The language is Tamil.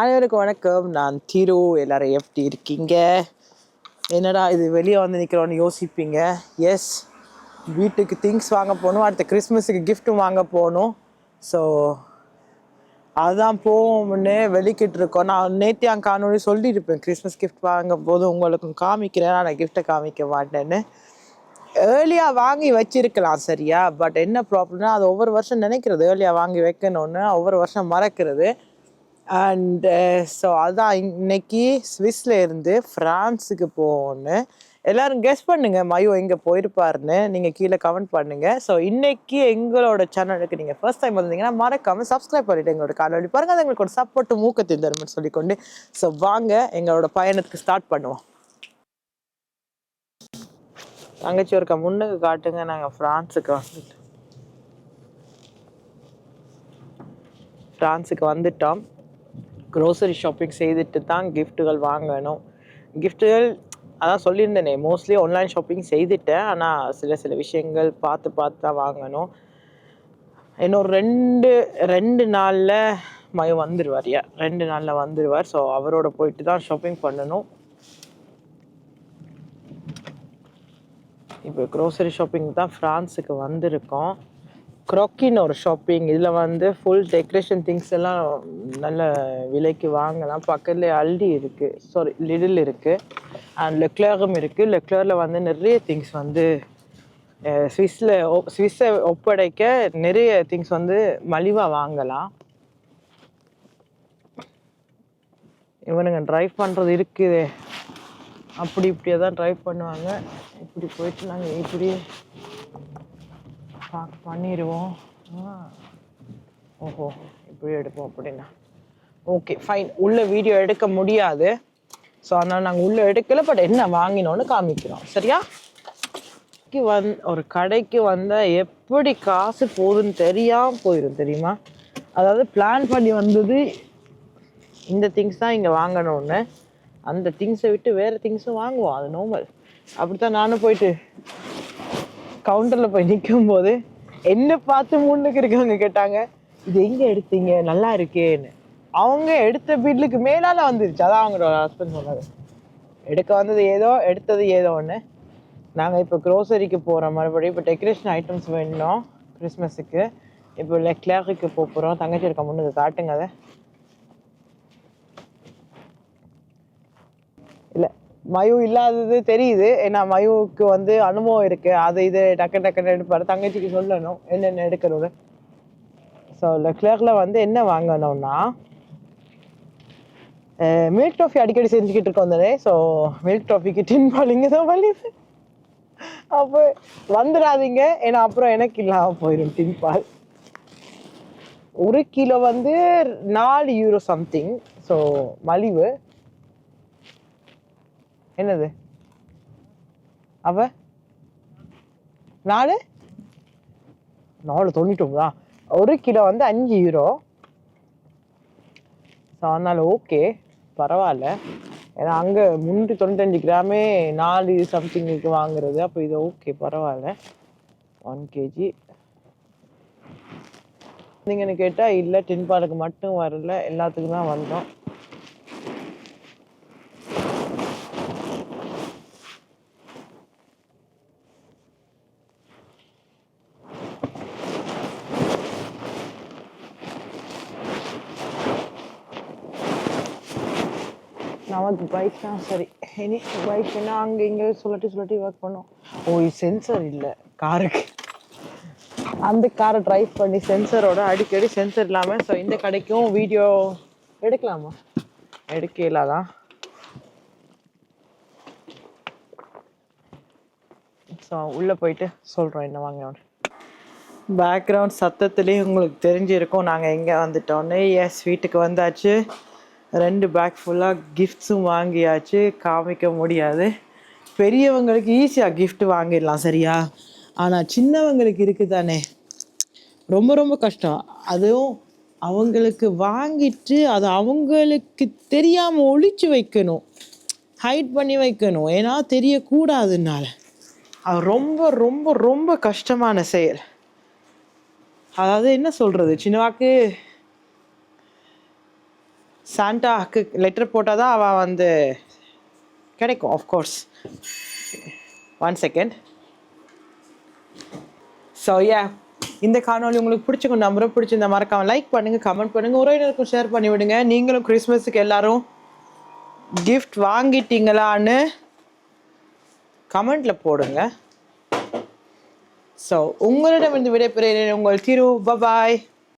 அனைவருக்கும் வணக்கம். நான் தீரு எல்லாரும் எப்படி இருக்கீங்க? என்னடா இது வெளியே வந்து நிற்கிறோன்னு யோசிப்பீங்க? எஸ் வீட்டுக்கு திங்ஸ் வாங்க போகணும் அடுத்த கிறிஸ்மஸுக்கு கிஃப்ட்டும் வாங்க போகணும். ஸோ அதுதான் போவோம்னு வெளிக்கிட்டு இருக்கோம். நான் என் காணொலி சொல்லியிருப்பேன் கிறிஸ்மஸ் கிஃப்ட் வாங்க போது உங்களுக்கும் காமிக்கிறேன் நான் கிஃப்ட்டை காமிக்க மாட்டேன்னு. ஏர்லியாக வாங்கி வச்சிருக்கலாம் சரியா? பட் என்ன ப்ராப்ளம்னா அது ஒவ்வொரு வருஷம் நினைக்கிறது ஏர்லியாக வாங்கி வைக்கணும்னு ஒவ்வொரு வருஷம் மறக்கிறது. அண்டு ஸோ uh, அதான் இன்னைக்கு ஸ்விஸ்ல இருந்து ஃப்ரான்ஸுக்கு போகணும்னு. எல்லாரும் கெஸ் பண்ணுங்க மயோ எங்கே போயிருப்பாருன்னு. நீங்கள் கீழே கமெண்ட் பண்ணுங்க. ஸோ இன்னைக்கு எங்களோட சேனலுக்கு நீங்கள் ஃபர்ஸ்ட் டைம் வந்தீங்கன்னா மறக்காம சப்ஸ்கிரைப் பண்ணிட்டு எங்களோட காணொலி பாருங்க. அது எங்களுக்கு ஒரு சப்போர்ட் மூக்கத்தின் தரும்னு சொல்லிக்கொண்டு. ஸோ வாங்க எங்களோட பயணத்துக்கு ஸ்டார்ட் பண்ணுவோம். தங்கச்சி ஒருக்கா முன்னுக்கு காட்டுங்க. நாங்கள் ஃப்ரான்ஸுக்கு வந்துட்டோம். ஃப்ரான்ஸுக்கு வந்துட்டோம். க்ரோசரி ஷாப்பிங் செய்துட்டு தான் கிஃப்ட்டுகள் வாங்கணும். கிஃப்ட்டுகள் அதான் சொல்லியிருந்தேனே மோஸ்ட்லி ஆன்லைன் ஷாப்பிங் செய்துட்டேன். ஆனால் சில சில விஷயங்கள் பார்த்து பார்த்து தான் வாங்கணும். இன்னொரு ரெண்டு ரெண்டு நாளில் மய வந்துடுவார் ரெண்டு நாளில் வந்துடுவார் ஸோ அவரோட போயிட்டு தான் ஷாப்பிங் பண்ணணும். இப்போ க்ரோசரி ஷாப்பிங் தான் ஃப்ரான்ஸுக்கு வந்திருக்கோம். க்ரோக்கின் ஒரு ஷாப்பிங் இதில் வந்து ஃபுல் டெக்கரேஷன் திங்ஸ் எல்லாம் நல்ல விலைக்கு வாங்கலாம். பக்கத்துலேயே அல்டி இருக்குது சாரி லிடில் இருக்குது அண்ட் லெக்லரும் இருக்குது லெக்லரில் வந்து நிறைய திங்ஸ் வந்து ஸ்விஸ்ஸில் ஸ்விஸ்ஸை ஒப்படைக்க நிறைய திங்ஸ் வந்து மலிவாக வாங்கலாம். இவனுங்க ட்ரைவ் பண்ணுறது இருக்குது. அப்படி இப்படியே தான் ட்ரைவ் பண்ணுவாங்க. இப்படி போயிட்டு நாங்கள் இப்படி பார்க்க பண்ணிடுவோம் ஓஹோ இப்படி எடுப்போம் அப்படின்னா. ஓகே ஃபைன் உள்ள வீடியோ எடுக்க முடியாது. ஸோ அதனால் நாங்கள் உள்ள எடுக்கல பட் என்ன வாங்கினோன்னு காமிக்கிறோம். சரியா? கடைக்கு வந் ஒரு கடைக்கு வந்தால் எப்படி காசு போகுதுன்னு தெரியாமல் போயிடும் தெரியுமா? அதாவது பிளான் பண்ணி வந்தது இந்த திங்ஸ் தான் இங்கே வாங்கணும்னு. அந்த திங்ஸை விட்டு வேறு திங்ஸும் வாங்குவோம். அது நோமல் அப்படி தான் நானும் போயிட்டு கவுண்டரில் போய் நிற்கும் போது என்ன பார்த்து முன்னுக்கு இருக்கவங்க கேட்டாங்க இது எங்கே எடுத்தீங்க? நல்லா இருக்கேன்னு. அவங்க எடுத்த பில்லுக்கு மேலால வந்துருச்சு. அதான் அவங்களோட ஹஸ்பண்ட் சொன்னாங்க எடுக்க வந்தது ஏதோ எடுத்தது ஏதோ ஒன்று நாங்கள் இப்போ க்ரோசரிக்கு போகிறோம் மறுபடியும் இப்போ டெக்கரேஷன் ஐட்டம்ஸ் வேணும் கிறிஸ்மஸுக்கு இப்போ லெக்லேருக்கு போக போகிறோம் தங்கச்சி இருக்க முன்னுக்கு காட்டுங்க அதை. இல்லை மயு இல்லாதது தெரியுது. ஏன்னா மயுவுக்கு வந்து அனுபவம் இருக்கு. அது இது டக்கு டக்குன்னு எடுப்பாரு. தங்கச்சிக்கு சொல்லணும். என்னென்ன எடுக்கணும்னு. ஸோ லெக்லரில் வந்து என்ன வாங்கணும்னா மில்க் டாஃபி அடிக்கடி செஞ்சுக்கிட்டு இருக்கோம் தானே? ஸோ மில்க் டாஃபிக்கு டின் பாலிங்க தான் வலிது அப்போ வந்துடாதீங்க. ஏன்னா அப்புறம் எனக்கு இல்லாமல் போயிடும் டின் பால் ஒரு கிலோ வந்து நாலு யூரோ சம்திங் ஸோ மலிவு. என்னது? அவ? நாலு? நாலு தொண்ணூற்றொம்பதா ஒரு கிலோ வந்து அஞ்சு யூரோ ஸோ அதனால் ஓகே பரவாயில்ல. ஏன்னா அங்கே முந்நூற்றி தொண்ணூத்தஞ்சு கிராமே நாலு சம்திங்குக்கு வாங்குறது. அப்போ இது ஓகே பரவாயில்ல. ஒன் கேஜி நீங்கன்னு கேட்டால் இல்லை டின்பாலுக்கு மட்டும் வரல. எல்லாத்துக்கும் தான் வந்தோம். நமக்கு பைக் தான் சரி. இனி பைக்னா அங்கே இங்கே சொல்லட்டி சொல்லட்டி ஒர்க் பண்ணோம். ஓ சென்சர் இல்லை. காருக்கு அந்த காரை ட்ரைவ் பண்ணி சென்சரோட அடிக்கடி சென்சர் இல்லாமல் ஸோ இந்த கடைக்கும் வீடியோ எடுக்கலாமா? எடுக்கலாதான் ஸோ உள்ளே போயிட்டு சொல்கிறோம் என்ன வாங்கணும்னு. பேக்ரவுண்ட் சத்தத்துலேயே உங்களுக்கு தெரிஞ்சிருக்கும். நாங்கள் எங்கே வந்துட்டோன்னு எஸ் வீட்டுக்கு வந்தாச்சு. ரெண்டு பேக் ஃபுல்லாக கிஃப்ட்ஸும் வாங்கியாச்சு. காமிக்க முடியாது. பெரியவங்களுக்கு ஈஸியாக கிஃப்ட் வாங்கிடலாம் சரியா? ஆனால் சின்னவங்களுக்கு இருக்குது தானே ரொம்ப ரொம்ப கஷ்டம். அதுவும் அவங்களுக்கு வாங்கிட்டு அதை அவங்களுக்கு தெரியாமல் ஒழிச்சு வைக்கணும். ஹைட் பண்ணி வைக்கணும். ஏன்னா தெரியக்கூடாதுனால அது ரொம்ப ரொம்ப ரொம்ப கஷ்டமான செயல். அதாவது என்ன சொல்கிறது சின்னவாக்கு சாண்டாக்கு லெட்டர் போட்டால் தான் அவள் வந்து கிடைக்கும் of course one second so yeah இந்த காணொளி உங்களுக்கு பிடிச்சிக்கும் நம்பரும் பிடிச்சிருந்தா மறக்காம லைக் பண்ணுங்கள் கமெண்ட் பண்ணுங்க உறவினருக்கும் ஷேர் பண்ணி விடுங்க. நீங்களும் கிறிஸ்மஸுக்கு எல்லாரும் கிஃப்ட் வாங்கிட்டீங்களான்னு கமெண்டில் போடுங்க. ஸோ உங்களிடம் இருந்து விடைபெறுகிறேன். உங்கள் திரு பபாய்